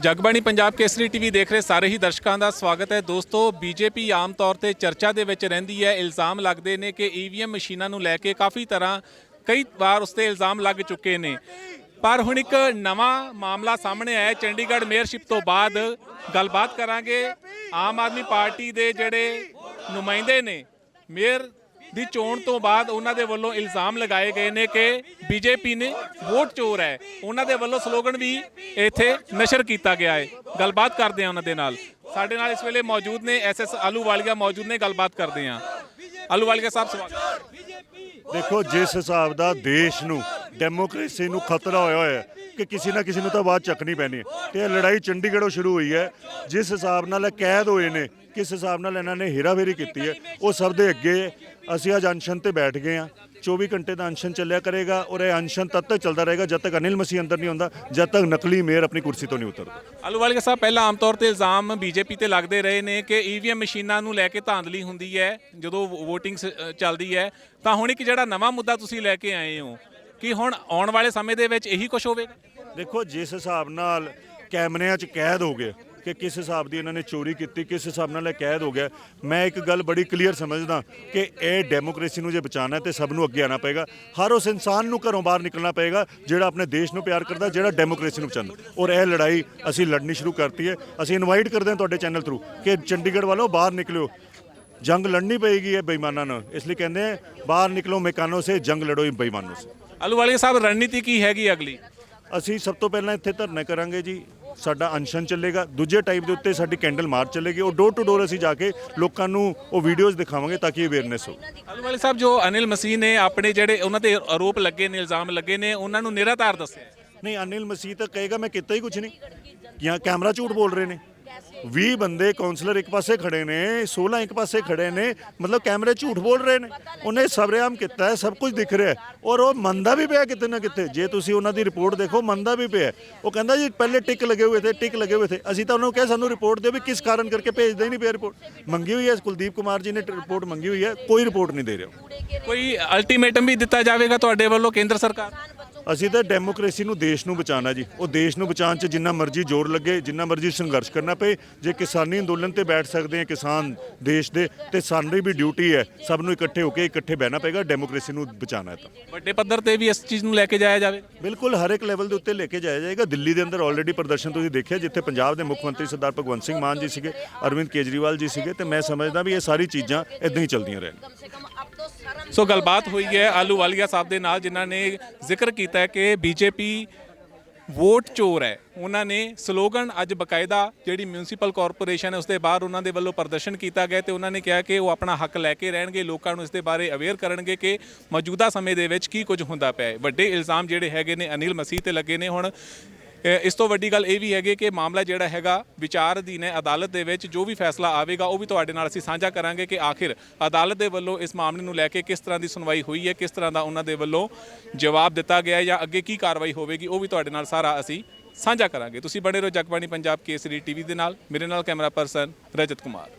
Jagbani Punjab Kesari TV ਦੇਖ ਰਹੇ ਸਾਰੇ ਹੀ ਦਰਸ਼ਕਾਂ ਦਾ ਸਵਾਗਤ ਹੈ। ਦੋਸਤੋ, ਬੀਜੇਪੀ ਆਮ ਤੌਰ ਤੇ ਚਰਚਾ ਦੇ ਵਿੱਚ ਰਹਿੰਦੀ ਹੈ। ਇਲਜ਼ਾਮ ਲੱਗਦੇ ਨੇ ਕਿ ਈਵੀਐਮ ਮਸ਼ੀਨਾਂ ਨੂੰ ਲੈ ਕੇ ਕਾਫੀ ਤਰ੍ਹਾਂ ਕਈ ਵਾਰ ਉਸ ਤੇ ਇਲਜ਼ਾਮ ਲੱਗ ਚੁੱਕੇ ਨੇ। ਪਰ ਹੁਣ ਇੱਕ ਨਵਾਂ ਮਾਮਲਾ ਸਾਹਮਣੇ ਆਇਆ ਹੈ। ਚੰਡੀਗੜ੍ਹ ਮੇਅਰਸ਼ਿਪ ਤੋਂ ਬਾਅਦ ਗੱਲਬਾਤ ਕਰਾਂਗੇ। ਆਮ ਆਦਮੀ ਪਾਰਟੀ ਦੇ ਜਿਹੜੇ ਨੁਮਾਇੰਦੇ ਨੇ, ਮੇਅਰ ਦੀ ਚੋਣ ਤੋਂ ਬਾਅਦ ਉਹਨਾਂ ਦੇ ਵੱਲੋਂ ਇਲਜ਼ਾਮ ਲਗਾਏ ਗਏ ਨੇ ਕਿ ਬੀਜੇਪੀ ਨੇ ਵੋਟ ਚੋਰ ਹੈ। ਉਹਨਾਂ ਦੇ ਵੱਲੋਂ ਸਲੋਗਨ ਵੀ ਇੱਥੇ ਨਸ਼ਰ ਕੀਤਾ ਗਿਆ ਹੈ। ਗੱਲਬਾਤ ਕਰਦੇ ਹਾਂ ਉਹਨਾਂ ਦੇ ਨਾਲ। ਸਾਡੇ ਨਾਲ ਇਸ ਵੇਲੇ ਮੌਜੂਦ ਨੇ ਐਸਐਸ ਆਲੂਵਾਲੀਆ ਮੌਜੂਦ ਨੇ, ਗੱਲਬਾਤ ਕਰਦੇ ਹਾਂ। ਆਲੂਵਾਲੀਆ ਸਾਹਿਬ ਸਵਾਗਤ ਦੇਖੋ, ਜਿਸ ਹਿਸਾਬ ਦਾ ਦੇਸ਼ ਨੂੰ, ਡੈਮੋਕ੍ਰੇਸੀ ਨੂੰ ਖਤਰਾ ਹੋਇਆ ਹੋਇਆ ਕਿ ਕਿਸੇ ਨਾ ਕਿਸੇ ਨੂੰ ਤਾਂ ਬਾਤ ਚੱਕਣੀ ਪੈਣੀ ਹੈ। ਤੇ ਇਹ ਲੜਾਈ ਚੰਡੀਗੜ੍ਹੋਂ ਸ਼ੁਰੂ ਹੋਈ ਹੈ। ਜਿਸ ਹਿਸਾਬ ਨਾਲ ਇਹ ਕੈਦ ਹੋਏ ਨੇ, ਕਿਸ ਹਿਸਾਬ ਨਾਲ ਇਹਨਾਂ ਨੇ ਹੇਰਾਫੇਰੀ ਕੀਤੀ ਹੈ, ਉਹ ਸਭ ਦੇ ਅੱਗੇ ਅਸੀਂ ਅੱਜ ਅਨਸ਼ਨ ਤੇ ਬੈਠ ਗਏ ਹਾਂ। 24 ਘੰਟੇ ਦਾ ਅਨਸ਼ਨ ਚੱਲਿਆ ਕਰੇਗਾ ਔਰ ਇਹ ਅਨਸ਼ਨ ਤਦ ਤੱਕ ਚੱਲਦਾ ਰਹੇਗਾ ਜਦ ਤੱਕ ਅਨਿਲ ਮਸੀਹ ਅੰਦਰ ਨਹੀਂ ਹੁੰਦਾ ਜਦ ਤੱਕ ਨਕਲੀ ਮੇਅਰ ਆਪਣੀ ਕੁਰਸੀ ਤੋਂ ਨਹੀਂ ਉਤਰਦਾ। ਆਲੂਵਾਲੀਆ ਸਾਹਿਬ ਪਹਿਲਾਂ ਆਮ ਤੌਰ ਤੇ ਇਲਜ਼ਾਮ ਬੀਜੇਪੀ ਤੇ ਲੱਗਦੇ ਰਹੇ ਨੇ ਕਿ ਈਵੀਐਮ ਮਸ਼ੀਨਾਂ ਨੂੰ ਲੈ ਕੇ ਧਾਂਦਲੀ ਹੁੰਦੀ ਹੈ ਜਦੋਂ VOTING ਚੱਲਦੀ ਹੈ। ਤਾਂ ਹੁਣ ਇੱਕ ਜਿਹੜਾ ਨਵਾਂ ਮੁੱਦਾ ਤੁਸੀਂ ਲੈ ਕੇ ਆਏ ਹੋ ਕਿ ਹੁਣ ਆਉਣ ਵਾਲੇ ਸਮੇਂ ਦੇ ਵਿੱਚ ਇਹੀ ਕੁਝ ਹੋਵੇਗਾ? ਦੇਖੋ ਜਿਸ ਹਿਸਾਬ ਨਾਲ ਕੈਮਰਿਆਂ 'ਚ ਕੈਦ ਹੋ ਗਏ ਕਿ ਕਿਸ ਹਿਸਾਬ ਦੀ ਇਹਨਾਂ ਨੇ ਚੋਰੀ ਕੀਤੀ ਕਿਸ ਹਿਸਾਬ ਨਾਲ ਇਹ ਕੈਦ ਹੋ ਗਿਆ ਮੈਂ ਇੱਕ ਗੱਲ ਬੜੀ ਕਲੀਅਰ ਸਮਝਦਾ ਕਿ ਇਹ ਡੈਮੋਕ੍ਰੇਸੀ ਨੂੰ ਜੇ ਬਚਾਉਣਾ ਹੈ ਤੇ ਸਭ ਨੂੰ ਅੱਗੇ ਆਉਣਾ ਪਏਗਾ। ਹਰ ਉਸ ਇਨਸਾਨ ਨੂੰ ਘਰੋਂ ਬਾਹਰ ਨਿਕਲਣਾ ਪਏਗਾ ਜਿਹੜਾ ਆਪਣੇ ਦੇਸ਼ ਨੂੰ ਪਿਆਰ ਕਰਦਾ ਜਿਹੜਾ ਡੈਮੋਕ੍ਰੇਸੀ ਨੂੰ ਬਚਾਉਂਦਾ ਔਰ ਇਹ ਲੜਾਈ ਅਸੀਂ ਲੜਨੀ ਸ਼ੁਰੂ ਕਰਤੀ ਹੈ। ਅਸੀਂ ਇਨਵਾਈਟ ਕਰਦੇ ਹਾਂ ਤੁਹਾਡੇ ਚੈਨਲ ਥਰੂ ਕਿ ਚੰਡੀਗੜ੍ਹ ਵਾਲੋ ਬਾਹਰ ਨਿਕਲਿਓ। ਜੰਗ ਲੜਨੀ ਪਏਗੀ ਹੈ ਬੇਈਮਾਨਾਂ ਨਾਲ। ਇਸ ਲਈ ਕਹਿੰਦੇ ਹੈ ਬਾਹਰ ਨਿਕਲੋ ਮੈਕਾਨੋ ਸੇ ਜੰਗ ਲੜੋ ਬੇਈਮਾਨੋਂ ਸੇ ਆਲੂਵਾਲੀਆ ਸਾਹਿਬ ਰਣਨੀਤੀ ਕੀ ਹੈਗੀ ਅਗਲੀ? ਅਸੀਂ ਸਭ ਤੋਂ ਪਹਿਲਾਂ ਇੱਥੇ ਧਰਨਾ ਕਰਾਂਗੇ ਜੀ। ਸਾਡਾ ਅਨਸ਼ਨ ਚੱਲੇਗਾ ਦੂਜੇ ਟਾਈਪ ਦੇ ਉੱਤੇ ਸਾਡੀ ਕੈਂਡਲ ਮਾਰਚ ਚੱਲੇਗੀ ਉਹ ਡੋਰ ਟੂ ਡੋਰ ਅਸੀਂ ਜਾ ਕੇ ਲੋਕਾਂ ਨੂੰ ਉਹ ਵੀਡੀਓਜ਼ ਦਿਖਾਵਾਂਗੇ ਤਾਂ ਕਿ ਅਵੇਅਰਨੈਸ ਹੋ ਆਲੂਵਾਲੀਆ ਸਾਹਿਬ ਜੋ ਅਨਿਲ ਮਸੀਹ ਨੇ ਆਪਣੇ ਜਿਹੜੇ ਉਹਨਾਂ ਤੇ ਆਰੋਪ ਲੱਗੇ ਨੇ ਇਲਜ਼ਾਮ ਲੱਗੇ ਨੇ ਉਹਨਾਂ ਨੂੰ ਨਿਰਾਧਾਰ ਦੱਸਿਆ। ਨਹੀਂ ਅਨਿਲ ਮਸੀਹ ਤਾਂ ਕਹੇਗਾ ਮੈਂ ਕੀਤਾ ਹੀ ਕੁਝ ਨਹੀਂ। ਜਾਂ ਕੈਮਰਾ ਝੂਠ ਬੋਲ ਰਹੇ ਨੇ। 20 ਬੰਦੇ ਕਾਉਂਸਲਰ ਇੱਕ ਪਾਸੇ ਖੜੇ ਨੇ 16 ਇੱਕ ਪਾਸੇ ਖੜੇ ਨੇ, ਮਤਲਬ ਕੈਮਰੇ ਝੂਠ ਬੋਲ ਰਹੇ ਨੇ। ਉਹਨੇ ਸਬਰੇਆਮ ਕੀਤਾ ਹੈ, ਸਭ ਕੁਝ ਦਿਖ ਰਿਹਾ ਹੈ। ਔਰ ਉਹ ਮੰਨਦਾ ਵੀ ਪਿਆ ਕਿਤੇ ਨਾ ਕਿਤੇ। ਜੇ ਤੁਸੀਂ ਉਹਨਾਂ ਦੀ ਰਿਪੋਰਟ ਦੇਖੋ, ਮੰਨਦਾ ਵੀ ਪਿਆ ਉਹ ਕਹਿੰਦਾ ਜੀ, ਪਹਿਲੇ ਟਿਕ ਲੱਗੇ ਹੋਏ ਥੇ, ਟਿਕ ਲੱਗੇ ਹੋਏ ਥੇ। ਅਸੀਂ ਤਾਂ ਉਹਨੂੰ ਕਿਹਾ, ਸਾਨੂੰ ਰਿਪੋਰਟ ਦਿਓ ਵੀ ਕਿਸ ਕਾਰਨ ਕਰਕੇ ਭੇਜਦੇ ਹੀ ਨਹੀਂ ਪਿਆ ਰਿਪੋਰਟ। ਮੰਗੀ ਹੋਈ ਹੈ, ਕੁਲਦੀਪ ਕੁਮਾਰ ਜੀ ਨੇ ਰਿਪੋਰਟ ਮੰਗੀ ਹੋਈ ਹੈ। ਕੋਈ ਰਿਪੋਰਟ ਨਹੀਂ ਦੇ ਰਿਹਾ ਕੋਈ ਅਲਟੀਮੇਟਮ ਵੀ ਦਿੱਤਾ ਜਾਵੇਗਾ ਤੁਹਾਡੇ ਵੱਲੋਂ ਕੇਂਦਰ ਸਰਕਾਰ? ਅਸੀਂ ਤਾਂ ਡੈਮੋਕ੍ਰੇਸੀ ਨੂੰ ਦੇਸ਼ ਨੂੰ ਬਚਾਉਣਾ ਜੀ। ਉਹ ਦੇਸ਼ ਨੂੰ ਬਚਾਉਣ 'ਚ ਜਿੰਨਾ ਮਰਜ਼ੀ ਜ਼ੋਰ ਲੱਗੇ ਜਿੰਨਾ ਮਰਜ਼ੀ ਸੰਘਰਸ਼ ਕਰਨਾ ਪਏ ਜੇ ਕਿਸਾਨੀ ਅੰਦੋਲਨ ਤੇ ਬੈਠ ਸਕਦੇ ਆ ਕਿਸਾਨ ਦੇਸ਼ ਦੇ ਤੇ ਸਾਡੀ ਵੀ ਡਿਊਟੀ ਹੈ ਸਭ ਨੂੰ ਇਕੱਠੇ ਹੋ ਕੇ ਇਕੱਠੇ ਬਹਿਣਾ ਪਏਗਾ ਡੈਮੋਕ੍ਰੇਸੀ ਨੂੰ ਬਚਾਉਣਾ ਹੈ ਤਾਂ। ਵੱਡੇ ਪੱਧਰ ਤੇ ਵੀ ਇਸ ਚੀਜ਼ ਨੂੰ ਲੈ ਕੇ ਜਾਇਆ ਜਾਵੇ? ਬਿਲਕੁਲ ਹਰ ਇੱਕ ਲੈਵਲ ਦੇ ਉੱਤੇ ਲੈ ਕੇ ਜਾਇਆ ਜਾਏਗਾ। ਦਿੱਲੀ ਦੇ ਅੰਦਰ ਆਲਰੇਡੀ ਪ੍ਰਦਰਸ਼ਨ ਤੁਸੀਂ ਦੇਖਿਆ ਜਿੱਥੇ ਪੰਜਾਬ ਦੇ ਮੁੱਖ ਮੰਤਰੀ ਸਰਦਾਰ ਭਗਵੰਤ ਸਿੰਘ ਮਾਨ ਜੀ ਸੀਗੇ ਅਰਵਿੰਦ ਕੇਜਰੀਵਾਲ ਜੀ ਸੀਗੇ ਤੇ ਮੈਂ ਸਮਝਦਾ ਵੀ ਇਹ ਸਾਰੀ ਚੀਜ਼ਾਂ ਇਦਾਂ ਹੀ ਚੱਲਦੀਆਂ ਰਹਿਣ। ਸੋ ਗੱਲਬਾਤ ਹੋਈ ਹੈ ਆਲੂ ਵਾਲੀਆ ਸਾਹਿਬ ਦੇ ਨਾਲ, ਜਿਨ੍ਹਾਂ ਨੇ ਜ਼ਿਕਰ ਕੀਤਾ ਹੈ ਕਿ ਬੀਜੇਪੀ ਵੋਟ ਚੋਰ ਹੈ। ਉਹਨਾਂ ਨੇ ਸਲੋਗਨ ਅੱਜ ਬਕਾਇਦਾ ਜਿਹੜੀ ਮਿਊਨਿਸਪਲ ਕਾਰਪੋਰੇਸ਼ਨ ਹੈ, ਉਸ ਦੇ ਬਾਹਰ ਉਹਨਾਂ ਦੇ ਵੱਲੋਂ ਪ੍ਰਦਰਸ਼ਨ ਕੀਤਾ ਗਿਆ ਤੇ ਉਹਨਾਂ ਨੇ ਕਿਹਾ ਕਿ ਉਹ ਆਪਣਾ ਹੱਕ ਲੈ ਕੇ ਰਹਿਣਗੇ, ਲੋਕਾਂ ਨੂੰ ਇਸ ਦੇ ਬਾਰੇ ਅਵੇਅਰ ਕਰਨਗੇ ਕਿ ਮੌਜੂਦਾ ਸਮੇਂ ਦੇ ਵਿੱਚ ਕੀ ਕੁਝ ਹੁੰਦਾ ਪਿਆ ਹੈ। ਵੱਡੇ ਇਲਜ਼ਾਮ ਜਿਹੜੇ ਹੈਗੇ ਨੇ ਅਨਿਲ ਮਸੀਹ ਤੇ ਲੱਗੇ ਨੇ ਹੁਣ। ਇਸ ਤੋਂ ਵੱਡੀ ਗੱਲ ਇਹ ਵੀ ਹੈਗੀ ਕਿ ਮਾਮਲਾ ਜਿਹੜਾ ਹੈਗਾ, ਵਿਚਾਰ ਅਧੀਨ ਹੈ, ਅਦਾਲਤ ਦੇ ਵਿੱਚ ਜੋ ਵੀ ਫੈਸਲਾ ਆਵੇਗਾ, ਉਹ ਵੀ ਤੁਹਾਡੇ ਨਾਲ ਅਸੀਂ ਸਾਂਝਾ ਕਰਾਂਗੇ ਕਿ ਆਖਿਰ ਅਦਾਲਤ ਦੇ ਵੱਲੋਂ ਇਸ ਮਾਮਲੇ ਨੂੰ ਲੈ ਕੇ ਕਿਸ ਤਰ੍ਹਾਂ ਦੀ ਸੁਣਵਾਈ ਹੋਈ ਹੈ, ਕਿਸ ਤਰ੍ਹਾਂ ਦਾ ਉਹਨਾਂ ਦੇ ਵੱਲੋਂ ਜਵਾਬ ਦਿੱਤਾ ਗਿਆ ਜਾਂ ਅੱਗੇ ਕੀ ਕਾਰਵਾਈ ਹੋਵੇਗੀ, ਉਹ ਵੀ ਤੁਹਾਡੇ ਨਾਲ ਸਾਰਾ ਅਸੀਂ ਸਾਂਝਾ ਕਰਾਂਗੇ। ਤੁਸੀਂ ਬਣੇ ਰਹੋ ਜਗਬਾਣੀ ਪੰਜਾਬ ਕੇਸਰੀ ਟੀਵੀ ਦੇ ਨਾਲ। ਮੇਰੇ ਨਾਲ ਕੈਮਰਾ ਪਰਸਨ ਰਜਤ ਕੁਮਾਰ।